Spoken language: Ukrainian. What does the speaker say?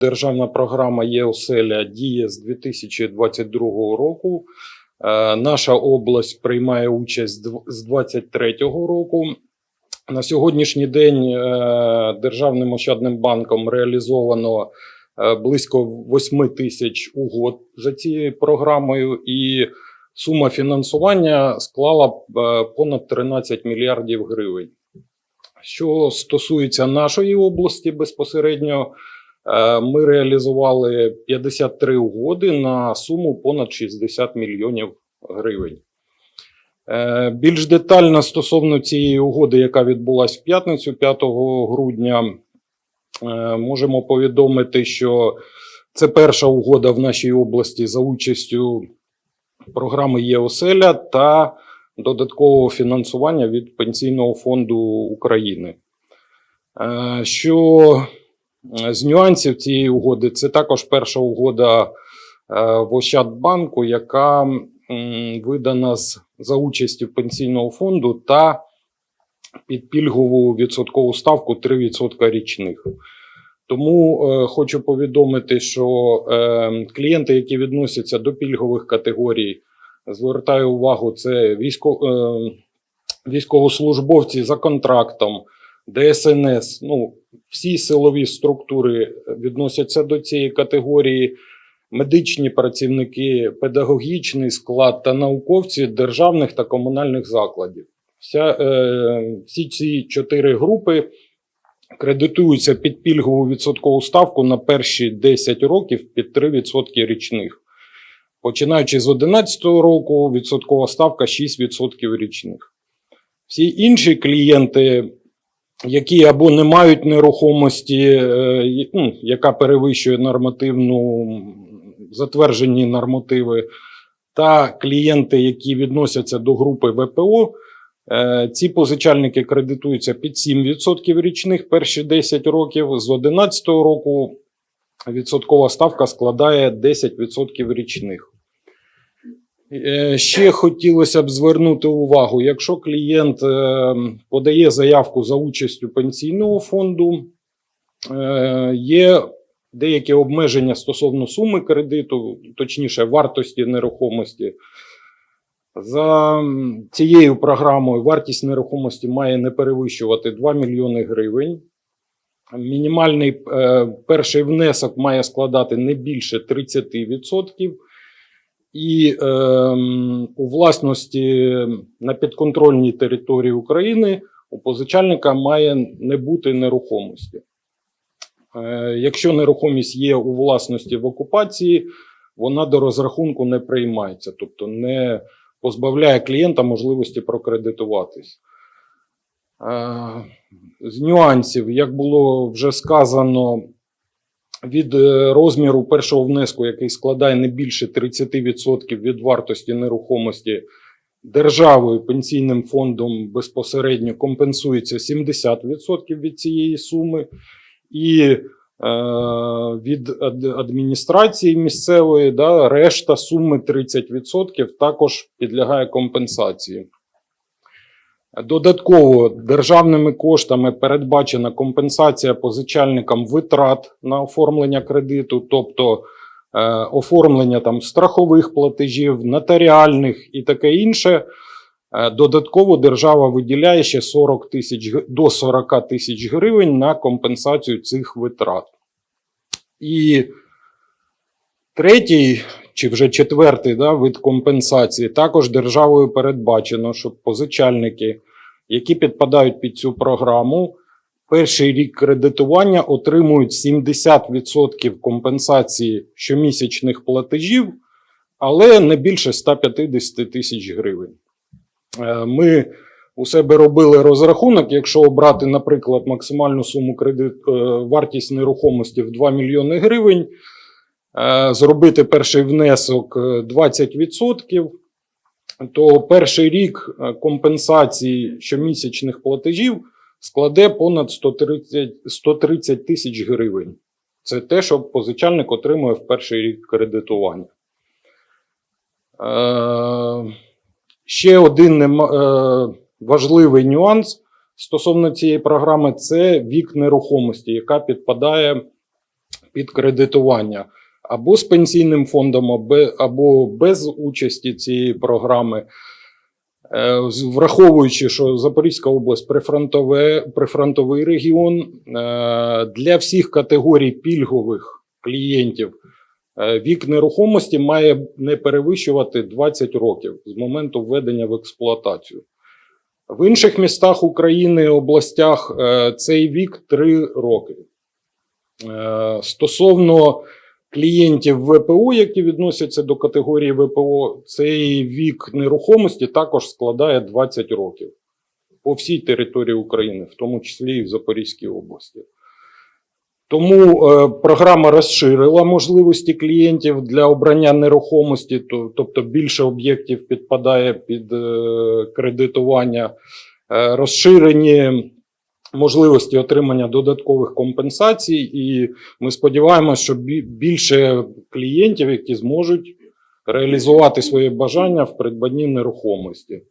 Державна програма «Є-оселя» діє з 2022 року. Е, Наша область приймає участь з 2023 року. На сьогоднішній день е, Державним ощадним банком реалізовано е, близько 8 тисяч угод за цією програмою, і сума фінансування склала понад 13 мільярдів гривень. Що стосується нашої області безпосередньо, ми реалізували 53 угоди на суму понад 60 мільйонів гривень. Е, Більш детально стосовно цієї угоди, яка відбулася в п'ятницю 5 грудня, е, можемо повідомити, що це перша угода в нашій області за участю програми «Є-оселя» та додаткового фінансування від Пенсійного фонду України. Е, Що е, з нюансів цієї угоди, це також перша угода е, в Ощадбанку, яка видана з, за участю Пенсійного фонду та під пільгову відсоткову ставку 3% річних. Тому е, хочу повідомити, що е, клієнти, які відносяться до пільгових категорій, звертаю увагу, це військо, е, військовослужбовці за контрактом, ДСНС. Ну, всі силові структури відносяться до цієї категорії. Медичні працівники, педагогічний склад та науковці державних та комунальних закладів. Вся, е, всі ці чотири групи кредитуються під пільгову відсоткову ставку на перші 10 років під 3% річних. Починаючи з 2011 року, відсоткова ставка 6% річних. Всі інші клієнти, які або не мають нерухомості, е, ну, яка перевищує нормативну затверджені нормативи, та клієнти, які відносяться до групи ВПО, е, ці позичальники кредитуються під 7% річних перші 10 років. З 2011 року відсоткова ставка складає 10% річних. Е, Ще хотілося б звернути увагу, якщо клієнт е, подає заявку за участю пенсійного фонду, е, є деякі обмеження стосовно суми кредиту, точніше, вартості нерухомості. За цією програмою вартість нерухомості має не перевищувати 2 мільйони гривень. Мінімальний перший внесок має складати не більше 30%. І е, у власності на підконтрольній території України у позичальника має не бути нерухомості. Е, якщо нерухомість є у власності в окупації, вона до розрахунку не приймається, тобто не позбавляє клієнта можливості прокредитуватись. Е, З нюансів, як було вже сказано, від е, розміру першого внеску, який складає не більше 30% від вартості нерухомості, державою пенсійним фондом безпосередньо компенсується 70% від цієї суми, і е, від адміністрації місцевої да, решта суми 30% також підлягає компенсації. Додатково державними коштами передбачена компенсація позичальникам витрат на оформлення кредиту, тобто е, оформлення там страхових платежів, нотаріальних і таке інше. Е, Додатково держава виділяє ще 40 тисяч до 40 тисяч гривень на компенсацію цих витрат. І третій чи вже четвертий да, вид компенсації також державою передбачено, щоб позичальники, які підпадають під цю програму, перший рік кредитування отримують 70% компенсації щомісячних платежів, але не більше 150 тисяч гривень. Е, Ми у себе робили розрахунок, якщо обрати, наприклад, максимальну суму кредит, е, вартість нерухомості в 2 мільйони гривень, зробити перший внесок е, 20%, то перший рік е, компенсації щомісячних платежів складе понад 130 130 тисяч гривень. Це те, що позичальник отримує в перший рік кредитування. Е, Ще один е, важливий нюанс стосовно цієї програми це вік нерухомості, яка підпадає під кредитування або з пенсійним фондом, або без участі цієї програми. Е, Враховуючи, що Запорізька область прифронтове, прифронтовий регіон, е, для всіх категорій пільгових клієнтів е, вік нерухомості має не перевищувати 20 років з моменту введення в експлуатацію. В інших містах України, областях цей вік 3 роки. Стосовно клієнтів ВПО, які відносяться до категорії ВПО, цей вік нерухомості також складає 20 років по всій території України, в тому числі і в Запорізькій області. Тому е, програма розширила можливості клієнтів для обрання нерухомості, то, тобто більше об'єктів підпадає під е, кредитування, е, розширені можливості отримання додаткових компенсацій, і ми сподіваємося, що бі- більше клієнтів, які зможуть реалізувати своє бажання в придбанні нерухомості.